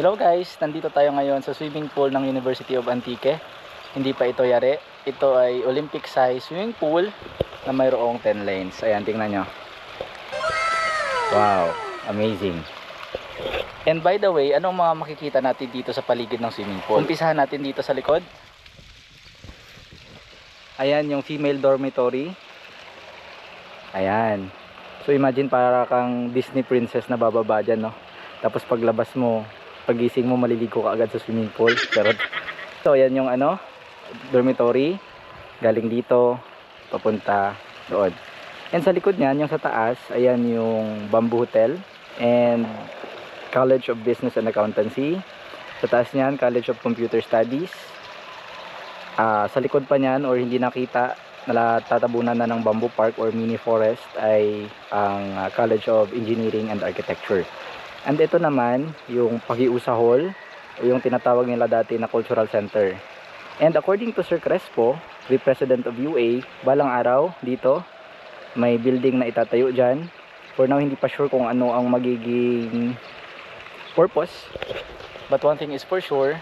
Hello guys, nandito tayo ngayon sa swimming pool ng University of Antique. Hindi pa ito yari. Ito ay Olympic size swimming pool na mayroong 10 lanes. Ayan, tingnan nyo. Wow, amazing. And by the way, anong mga makikita natin dito sa paligid ng swimming pool? Umpisahan natin dito sa likod. Ayan yung female dormitory. Ayan. So imagine para kang Disney princess na bababa dyan, no? Tapos paglabas mo, pagising mo, maliligo ka agad sa swimming pool. Pero, so ayan yung ano, dormitory. Galing dito, papunta doon. And sa likod niyan, yung sa taas, ayan yung Bamboo Hotel and College of Business and Accountancy. Sa taas niyan, College of Computer Studies. Ah, sa likod pa niyan or hindi nakita na tatabunan na ng bamboo park or mini forest ay ang ah, College of Engineering and Architecture. And ito naman yung Pagiusa Hall o yung tinatawag nila dati na Cultural Center. And according to Sir Crespo, the President of UA, balang araw dito may building na itatayo dyan. For now, hindi pa sure kung ano ang magiging purpose. But one thing is for sure,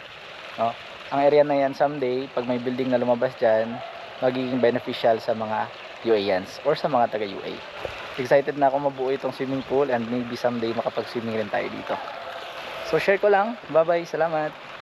no, ang area na yan someday, pag may building na lumabas dyan, magiging beneficial sa mga UANs or sa mga taga-UA. Excited na ako mabuo itong swimming pool and maybe someday makapag-swimming rin tayo dito. So share ko lang. Bye-bye. Salamat.